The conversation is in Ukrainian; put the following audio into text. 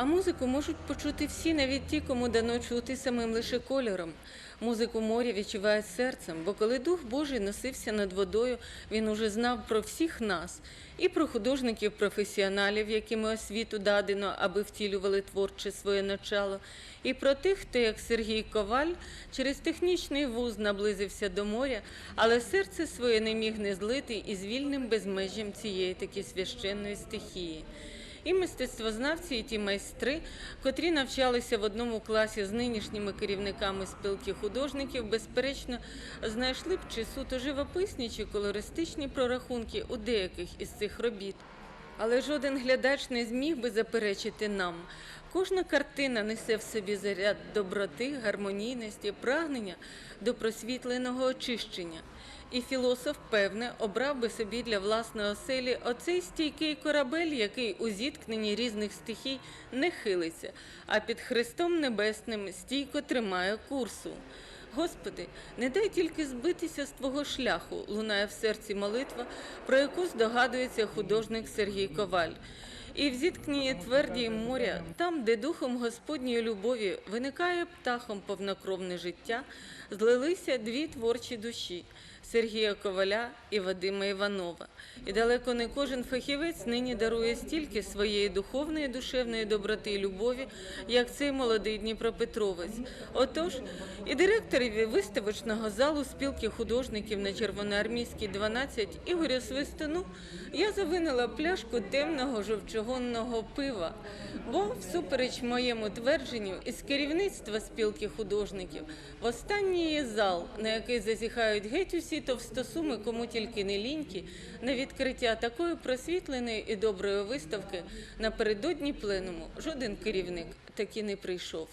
А музику можуть почути всі, навіть ті, кому дано чути самим лише кольором. Музику моря відчувають серцем, бо коли Дух Божий носився над водою, він уже знав про всіх нас, і про художників-професіоналів, яким освіту дадено, аби втілювали творче своє начало, і про тих, хто, як Сергій Коваль, через технічний вуз наблизився до моря, але серце своє не міг не злити із вільним безмежжям цієї таки священної стихії. І мистецтвознавці, і ті майстри, котрі навчалися в одному класі з нинішніми керівниками спілки художників, безперечно, знайшли б чи суто живописні чи колористичні прорахунки у деяких із цих робіт. Але жоден глядач не зміг би заперечити нам. Кожна картина несе в собі заряд доброти, гармонійності, прагнення до просвітленого очищення. І філософ, певне, обрав би собі для власної оселі оцей стійкий корабель, який у зіткненні різних стихій не хилиться, а під Христом Небесним стійко тримає курсу. Господи, не дай тільки збитися з твого шляху, лунає в серці молитва, про яку здогадується художник Сергій Коваль. І в зіткненні тверді моря, там, де духом Господньої любові виникає птахом повнокровне життя, злилися дві творчі душі Сергія Коваля і Вадима Іванова. І далеко не кожен фахівець нині дарує стільки своєї духовної, душевної доброти і любові, як цей молодий Дніпропетровець. Отож, і директорові виставочного залу спілки художників на Червоноармійській 12 Ігорю Свистуну я завинила пляшку темного жовчогонного пива, бо, всупереч моєму твердженню, із керівництва спілки художників в останній зал, на який зазіхають геть усі товстосуми, кому тільки не ліньки, на відкриття такої просвітленої і доброї виставки напередодні пленуму жоден керівник таки не прийшов.